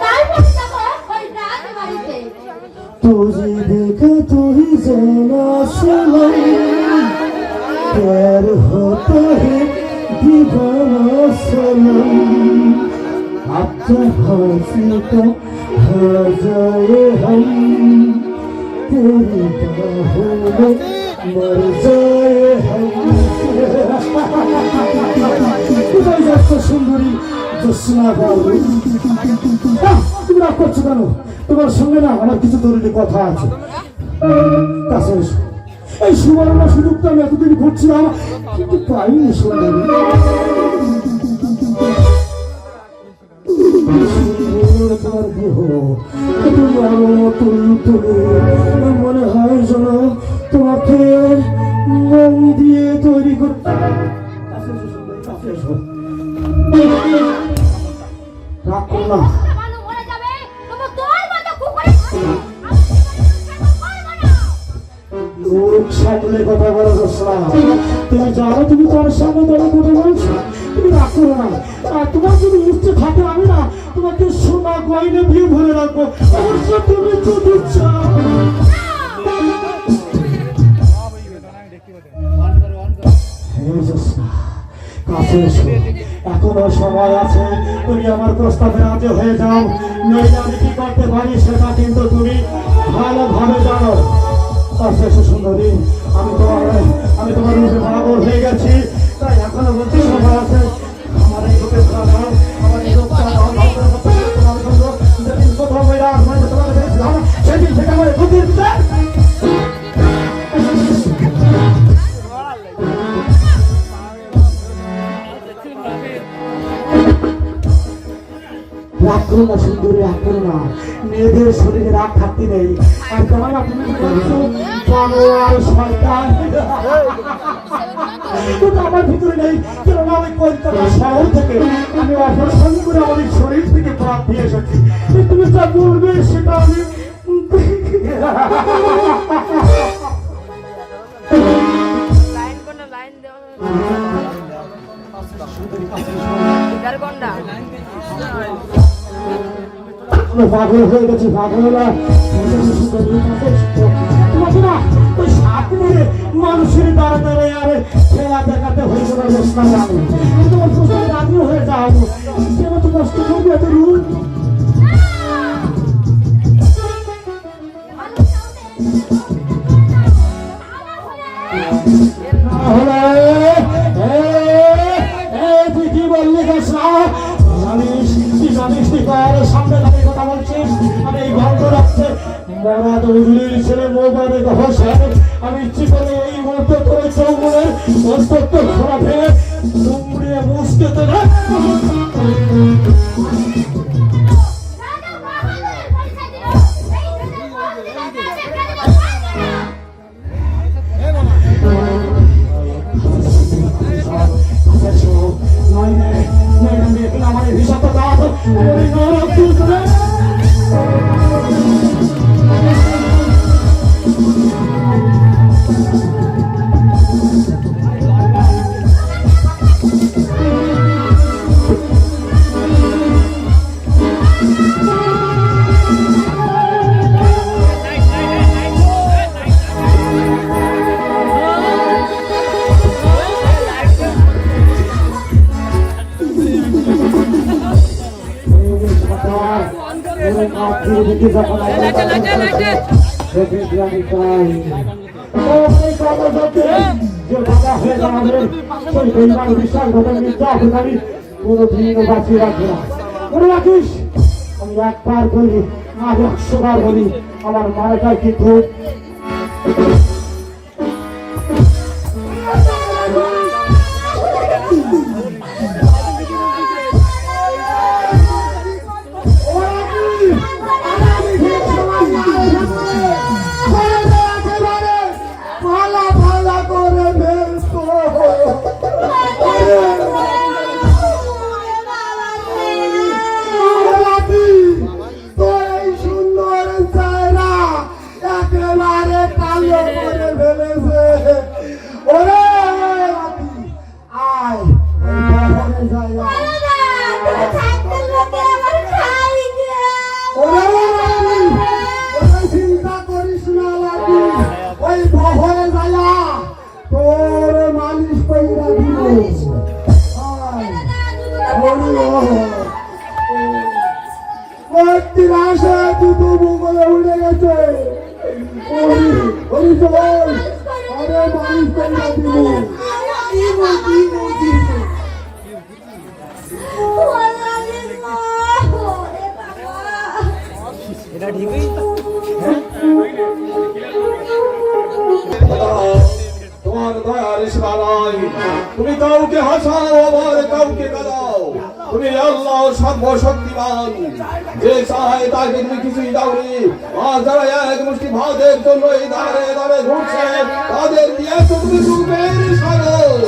তারপর তখন ওই রাত বাড়িতে তুঝে দেখে তুই জানা সলাই প্যার হতা হে দিবানা সলাই आपका हौसला সুন্দরী জোৎস্না বাবু করছ কেন তোমার সঙ্গে না, আমার কিছু জরুরি কথা আছে। কাছে এই সুবর্ণ সুযোগটা আমি এতদিন ঘুরছিলাম কিন্তু পাইনি সুন্দরী মনে হয় যেন তোমাকে মন দিয়ে তৈরি করতে না। ভালো মরে যাবে তবু তোর মতো কুকুরে না। কথা বলা তুমি জানো তুমি তার সামনে দাঁড়া কথা বলছো? তুমি রাগ করো না। আর তোমার যদি ইচ্ছে থাকে আমি না তোমাকে সোনা গয়না দিয়ে ভরে রাখব। অবশ্য তুমি যদি চাও। হে জোৎস্না, কাছে এখনও সময় আছে। তুমি আমার প্রস্তাবে রাজি হয়ে যাও। নইলে আমি কি করতে পারি সেটা কিন্তু তুমি ভালোভাবে জানো। এসো সুন্দরী, আমি তোমার আমি তোমার করো না সুন্দরী রাগ না মেয়েদের শরীরে রাগ থাকতে নেই। আর তোমার তুমি বলছো জানোয়ার শয়তান। কিন্তু আমার ভিতরে নেই। কেননা আমি কলকাতা আমি শরীর থেকে প্রাণ দিয়ে এসেছি। সেটা আমি পাগল হয়ে গেছি পাগল ওই মানুষের দ্বারা দ্বারা আরে খেলা দেখাতে হয়ে জানি তোমার রাজি হয়ে যাও তো কষ্ট করবে সামনে দাঁড়িয়ে কথা বলছিস আমি এই গল্প রাখছে মরা দৌড়ির ছেলে মোবাইলে হোসেন আমি করে এই মুহূর্তে করে চৌমনের অন্তত খোলা ফেলে দুমড়িয়ে মুছতে তো না আমি একবার বলি আর একশো বার আমার মায়েরটা কি? ভালা আরে মালিশ করে দিবো তোমার দয়ার ইশারায় তুমি কাউকে হাসাও আবার কাউকে কাঁদাও তুমি আল্লাহ সর্বশক্তিমান। যে চায় তাকে তুমি কিছুই দাওনি। আর যারা এক মুষ্টি ভাতের জন্য এই দাঁড়ে দাঁড়ে ঘুরছে তাদের দিয়ে তুমি সাগর।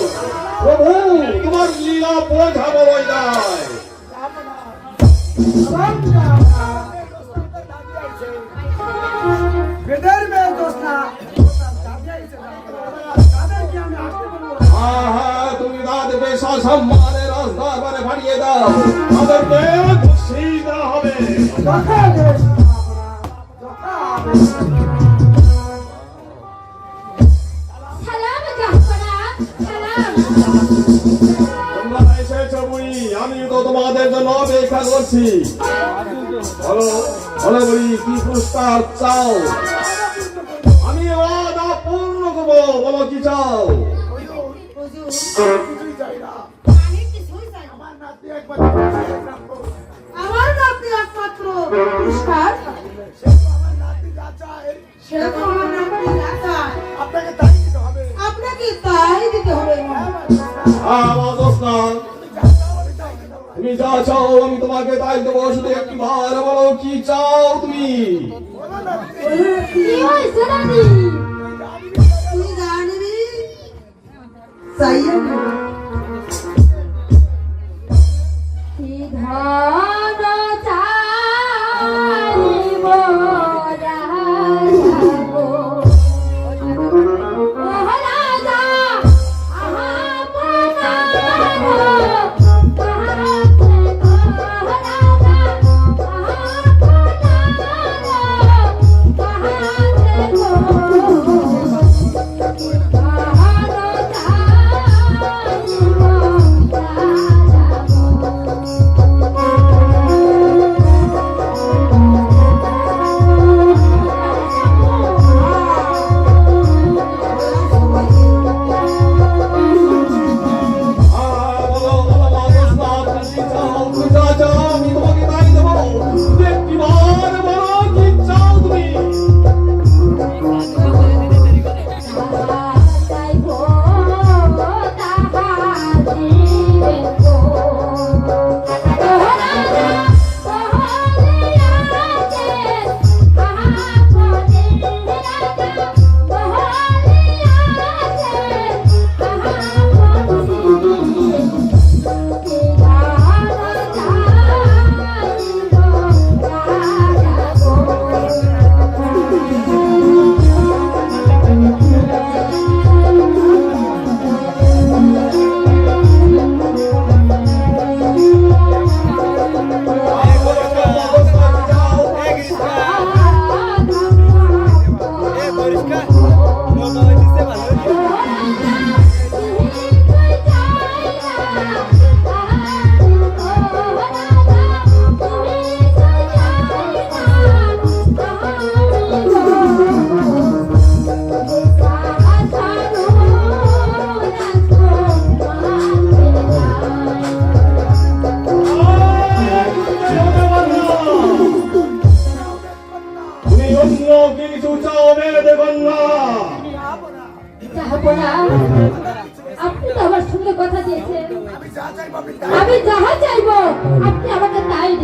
প্রভু তোমার লীলা বোঝাবো ওই নাই বেদের মেয়ে দোষ না তাদেরকে আমি আসতে বলব আহা তুমি সসম্মানের রাজদরবারে পাঠিয়ে দাও আমি তো তোমাদের জন্য অপেক্ষা করছি বলো বলো কি পুরস্কার চাও? আমি ওয়াদা পূর্ণ করব কি চাও পুরস্কার। আপনাকে তাই দিতে হবে তুমি যা চাও আমি তোমাকে তাই দেবো। শুধু একটি বার বলো কি চাও তুমি?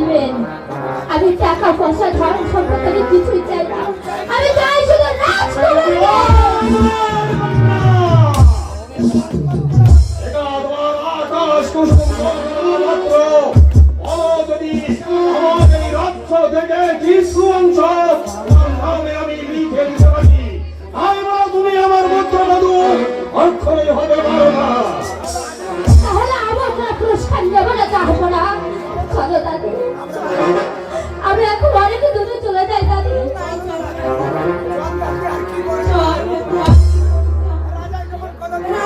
দিবেন আমি টাকা পয়সা ধন সম্পত্তি কিছুই চাই না। আমি চাই শুধু রাজকুমারী